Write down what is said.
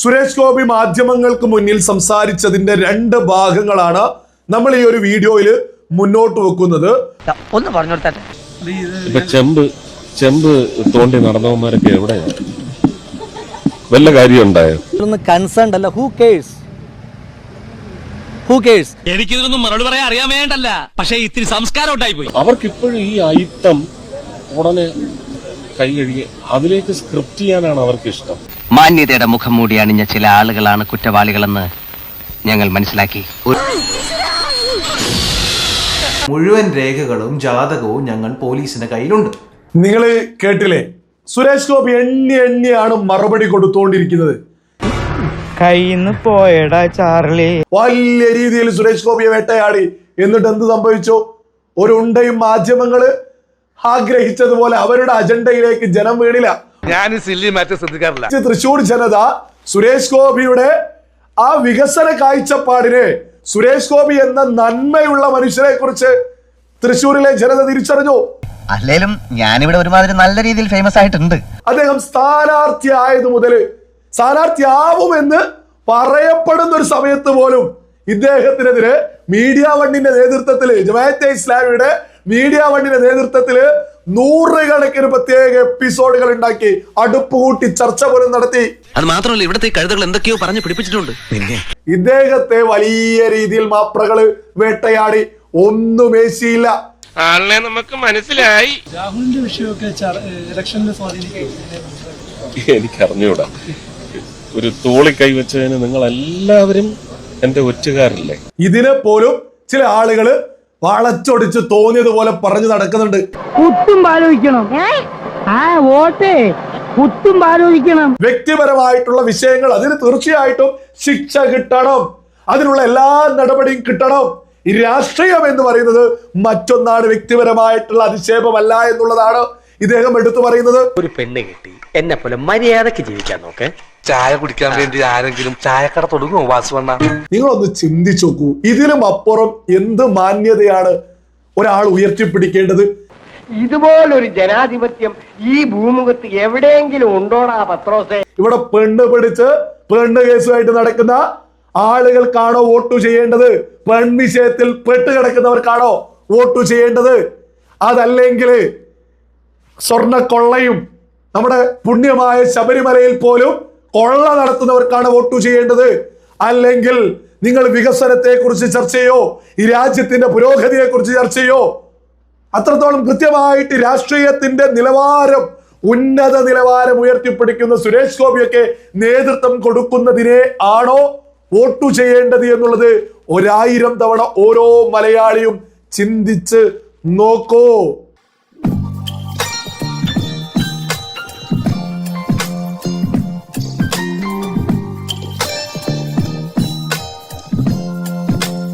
സുരേഷ് ഗോപി മാധ്യമങ്ങൾക്ക് മുന്നിൽ സംസാരിച്ചതിന്റെ രണ്ട് ഭാഗങ്ങളാണ് നമ്മൾ ഈ ഒരു വീഡിയോയിൽ മുന്നോട്ട് വെക്കുന്നത്. ഒന്ന് പറഞ്ഞു ചെമ്പ് ചെമ്പ് തോണ്ടി നടന്നവന്മാരൊക്കെ എവിടെയാ? വല്ല കാര്യം കൺസേൺ അല്ല ഹൂ കേഴ്സ് ഹൂ കേഴ്സ് എനിക്കിതിനൊന്നും മറുപടി പറയാൻ അറിയാൻ വേണ്ടല്ല. പക്ഷേ ഇത്തിരി സംസ്കാരം ഉണ്ടായി പോയി. അവർക്കിപ്പോഴും ഈ ഐറ്റം ഉടനെ കൈ കഴുകി അതിലേക്ക് സ്ക്രിപ്റ്റ് ചെയ്യാനാണ് അവർക്ക് ഇഷ്ടം മാന്യതയുടെ മുഖം മൂടി അണിഞ്ഞ ചില ആളുകളാണ് കുറ്റവാളികളെന്ന് ഞങ്ങൾ മനസ്സിലാക്കി. മുഴുവൻ രേഖകളും ജാതകവും ഞങ്ങൾ പോലീസിന്റെ കയ്യിലുണ്ട്. നിങ്ങൾ കേട്ടില്ലേ? സുരേഷ് ഗോപി എണ്ണി എണ്ണിയാണ് മറുപടി കൊടുത്തുകൊണ്ടിരിക്കുന്നത് കയ്യിന്ന് പോയടാ ചാർലി. വലിയ രീതിയിൽ സുരേഷ് ഗോപിയെ വേട്ടയാടി. എന്നിട്ട് എന്ത് സംഭവിച്ചു? ഒരു ഉണ്ടയും മാധ്യമങ്ങൾ ആഗ്രഹിച്ചതുപോലെ അവരുടെ അജണ്ടയിലേക്ക് ജനം വീണില്ല. ഞാൻ സില്ലി മാറ്റം ശ്രദ്ധിക്കാറില്ല. തൃശൂർ ജനത സുരേഷ് ഗോപിയുടെ ആ വികസന കാഴ്ചപ്പാടിന് സുരേഷ് ഗോപി എന്ന നന്മയുള്ള മനുഷ്യരെ കുറിച്ച് തൃശൂരിലെ ജനത തിരിച്ചറിഞ്ഞു. അല്ലേലും ഞാനിവിടെ ഒരുമാതിരി നല്ല രീതിയിൽ ഫേമസ് ആയിട്ടുണ്ട്. അദ്ദേഹം സ്ഥാനാർത്ഥി ആയത് മുതൽ സ്ഥാനാർത്ഥിയാവുമെന്ന് പറയപ്പെടുന്ന ഒരു സമയത്ത് പോലും ഇദ്ദേഹത്തിനെതിരെ മീഡിയ വണ്ണിന്റെ നേതൃത്വത്തിൽ ജമാഅത്തെ ഇസ്ലാമിയുടെ മീഡിയ വണ്ണിന്റെ നേതൃത്വത്തിൽ നൂറുകണക്കിന് പ്രത്യേക എപ്പിസോഡുകൾ ഉണ്ടാക്കി അടുപ്പ് കൂട്ടി ചർച്ച പോലും നടത്തി. അത് മാത്രമല്ല ഇവിടുത്തെ കഴുതകൾ എന്തൊക്കെയോ പറഞ്ഞു പിടിപ്പിച്ചിട്ടുണ്ട്. ഇദ്ദേഹത്തെ വലിയ രീതിയിൽ മാപ്രകൾ വേട്ടയാടി ഒന്നും ഏശിയില്ല. ആളിനെ നമുക്ക് മനസ്സിലായി. രാഹുലിന്റെ എനിക്ക് അറിഞ്ഞൂടാ ഒരു തോളി കൈവച്ചതിന് നിങ്ങൾ എല്ലാവരും എന്റെ ഒറ്റുകാരല്ലേ? ഇതിനെ പോലും ചില ആളുകൾ വളച്ചൊടിച്ച് തോന്നിയതുപോലെ പറഞ്ഞു നടക്കുന്നുണ്ട്. കുത്തും ആലോചിക്കണം ആ വോട്ടേ. കുത്തും ആലോചിക്കണം വ്യക്തിപരമായിട്ടുള്ള വിഷയങ്ങൾ അതിന് തീർച്ചയായിട്ടും ശിക്ഷ കിട്ടണം. അതിനുള്ള എല്ലാ നടപടിയും കിട്ടണം. ഈ രാഷ്ട്രീയം എന്ന് പറയുന്നത് മറ്റൊന്നാണ് വ്യക്തിപരമായിട്ടുള്ള അധിക്ഷേപമല്ല എന്നുള്ളതാണ് ഇദ്ദേഹം എടുത്തു പറയുന്നത് ഒരു പെണ്ണ് കിട്ടി എന്നെ പോലെ മര്യാദയ്ക്ക് ജീവിക്കാൻ നോക്ക്. ചായ കുടിക്കാൻ വേണ്ടി ആരെങ്കിലും ചായക്കട തുടങ്ങുമോ വാസുവണ്ണ? നിങ്ങളൊന്ന് ചിന്തിച്ചു നോക്കൂ. ഇതിലും അപ്പുറം എന്ത് മാന്യതയാണ് ഒരാൾ ഉയർത്തിപ്പിടിക്കേണ്ടത്? ഇതുപോലൊരു ജനാധിപത്യം ഈ ഭൂമുഖത്ത് എവിടെയെങ്കിലും ഉണ്ടോടാ പത്രോസേ? ഇവിടെ പെണ്ണ് പിടിച്ച് പെണ്ണ് കേസുമായിട്ട് നടക്കുന്ന ആളുകൾക്കാണോ വോട്ട് ചെയ്യേണ്ടത്? പെൺവിഷയത്തിൽ പെട്ട് കിടക്കുന്നവർക്കാണോ വോട്ട് ചെയ്യേണ്ടത്? അതല്ലെങ്കിൽ സ്വർണ കൊള്ളയും നമ്മുടെ പുണ്യമായ ശബരിമലയിൽ പോലും കൊള്ള നടത്തുന്നവർക്കാണ് വോട്ട് ചെയ്യേണ്ടത്. അല്ലെങ്കിൽ നിങ്ങൾ വികസനത്തെ കുറിച്ച് ചർച്ച ചെയ്യോ? ഈ രാജ്യത്തിന്റെ പുരോഗതിയെ കുറിച്ച് ചർച്ച ചെയ്യോ? അത്രത്തോളം കൃത്യമായിട്ട് രാഷ്ട്രീയത്തിന്റെ നിലവാരം ഉന്നത നിലവാരം ഉയർത്തിപ്പിടിക്കുന്ന സുരേഷ് ഗോപിയൊക്കെ നേതൃത്വം കൊടുക്കുന്നതിനെ ആണോ വോട്ടു ചെയ്യേണ്ടത് എന്നുള്ളത് ഒരായിരം തവണ ഓരോ മലയാളിയും ചിന്തിച്ച് നോക്കൂ.